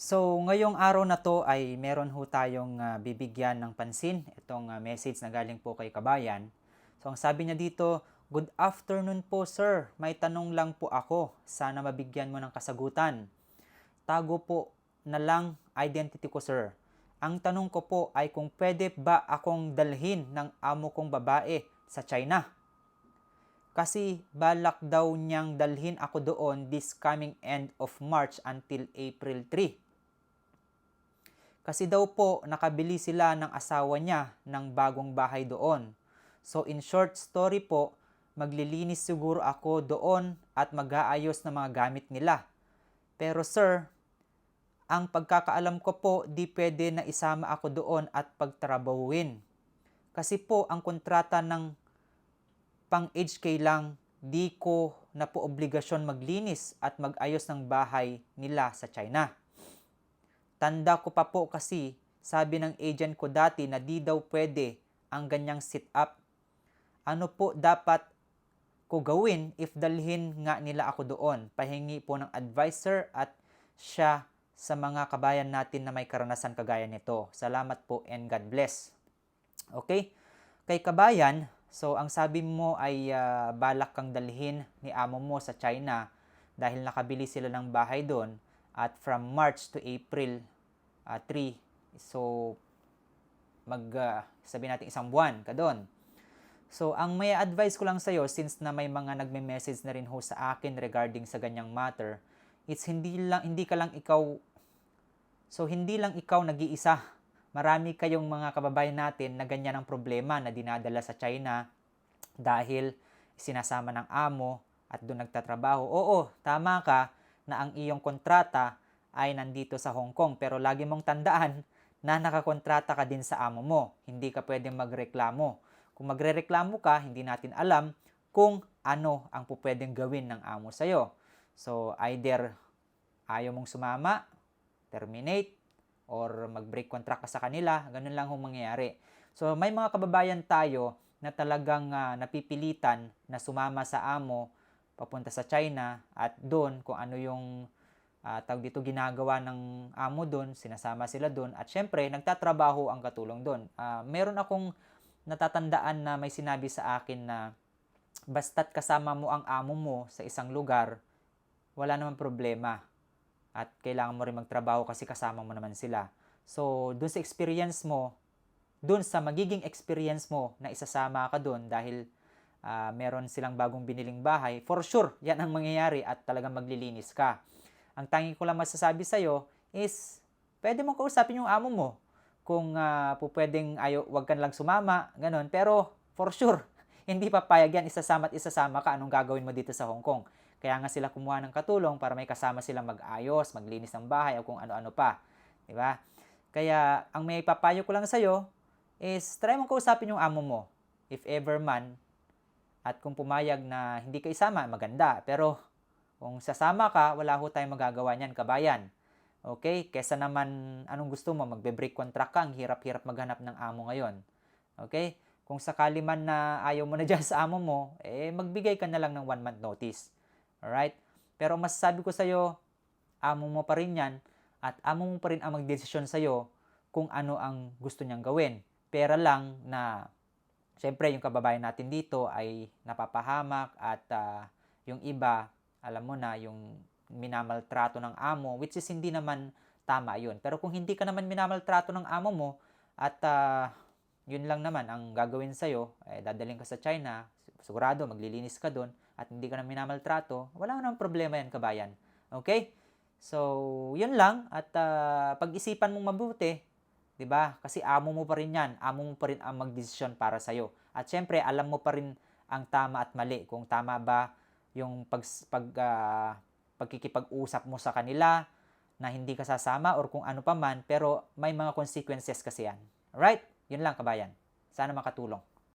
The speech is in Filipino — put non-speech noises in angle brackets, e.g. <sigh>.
So, ngayong araw na to ay meron ho tayong ah, bibigyan ng pansin. Itong ah, message na galing po kay Kabayan. So, ang sabi niya dito, Good afternoon po sir. May tanong lang po ako. Sana mabigyan mo ng kasagutan. Tago po na lang identity ko sir. Ang tanong ko po ay kung pwede ba akong dalhin ng amo kong babae sa China? Kasi balak daw niyang dalhin ako doon this coming end of March until April 3. Kasi daw po nakabili sila ng asawa niya ng bagong bahay doon. So in short story po, maglilinis siguro ako doon at mag-aayos ng mga gamit nila. Pero sir, ang pagkakaalam ko po, di pwede na isama ako doon at pagtrabahuin. Kasi po, ang kontrata ng pang HK lang, di ko na po obligasyon maglinis at mag-ayos ng bahay nila sa China. Tanda ko pa po kasi, sabi ng agent ko dati na di daw pwede ang ganyang sit-up. Ano po dapat ko gawin if dalhin nga nila ako doon? Pahingi po ng advisor at siya sa mga kabayan natin na may karanasan kagaya nito. Salamat po and God bless. Okay? Kay kabayan, so ang sabi mo ay ah, balak kang dalhin ni amo mo sa China dahil nakabili sila ng bahay doon at from March to April ah, 3. So mag ah, sabi natin isang buwan ka doon. So, ang may advice ko lang sa'yo, since na may mga nagme-message na rin ho sa akin regarding sa ganyang matter, it's hindi lang hindi ka lang ikaw So hindi lang ikaw nag-iisa. Marami kayong mga kababayan natin na ganyan ang problema na dinadala sa China dahil sinasama ng amo at doon nagtatrabaho. Oo, tama ka na ang iyong kontrata ay nandito sa Hong Kong pero lagi mong tandaan na nakakontrata ka din sa amo mo. Hindi ka pwedeng magreklamo. Kung magrereklamo ka, hindi natin alam kung ano ang pupwedeng gawin ng amo sa'yo. So, either ayaw mong sumama, terminate, or mag-break contract ka sa kanila, ganun lang hong mangyayari. So, may mga kababayan tayo na talagang ah, napipilitan na sumama sa amo papunta sa China at doon kung ano yung ah, tawag dito ginagawa ng amo doon, sinasama sila doon at syempre nagtatrabaho ang katulong doon. Ah, meron akong natatandaan na may sinabi sa akin na basta't kasama mo ang amo mo sa isang lugar, wala namang problema at kailangan mo rin magtrabaho kasi kasama mo naman sila. So, dun sa experience mo, dun sa magiging experience mo na isasama ka dun dahil ah, meron silang bagong biniling bahay, for sure, yan ang mangyayari at talagang maglilinis ka. Ang tangi ko lang masasabi sa'yo is, pwede mong kausapin yung amo mo kung uh, po pwedeng ayo, wag ka lang sumama, ganun. Pero, for sure, <laughs> hindi papayag yan, isasama at isasama ka, anong gagawin mo dito sa Hong Kong. Kaya nga sila kumuha ng katulong para may kasama silang mag-ayos, maglinis ng bahay o kung ano-ano pa. Di ba? Kaya ang may papayo ko lang sa'yo is try mong kausapin yung amo mo. If ever man, at kung pumayag na hindi ka isama, maganda. Pero kung sasama ka, wala ho tayong magagawa niyan, kabayan. Okay? Kesa naman anong gusto mo, magbe-break contract ka, ang hirap-hirap maghanap ng amo ngayon. Okay? Kung sakali man na ayaw mo na <laughs> dyan sa amo mo, eh magbigay ka na lang ng one month notice. Alright? Pero masasabi ko sa'yo, amo mo pa rin yan at amo mo pa rin ang magdesisyon sa'yo kung ano ang gusto niyang gawin. Pera lang na, syempre yung kababayan natin dito ay napapahamak at ah, yung iba, alam mo na, yung minamaltrato ng amo, which is hindi naman tama yun. Pero kung hindi ka naman minamaltrato ng amo mo at ah, yun lang naman ang gagawin sa'yo, eh, dadaling ka sa China, sigurado maglilinis ka doon at hindi ka na minamaltrato, wala namang problema yan, kabayan. Okay? So, yun lang. At ah, pag-isipan mong mabuti, di ba? Kasi amo mo pa rin yan. Amo mo pa rin ang magdesisyon para sa'yo. At syempre, alam mo pa rin ang tama at mali. Kung tama ba yung pag, pag, ah, pagkikipag-usap mo sa kanila na hindi ka sasama or kung ano pa man. Pero may mga consequences kasi yan. Alright? Yun lang, kabayan. Sana makatulong.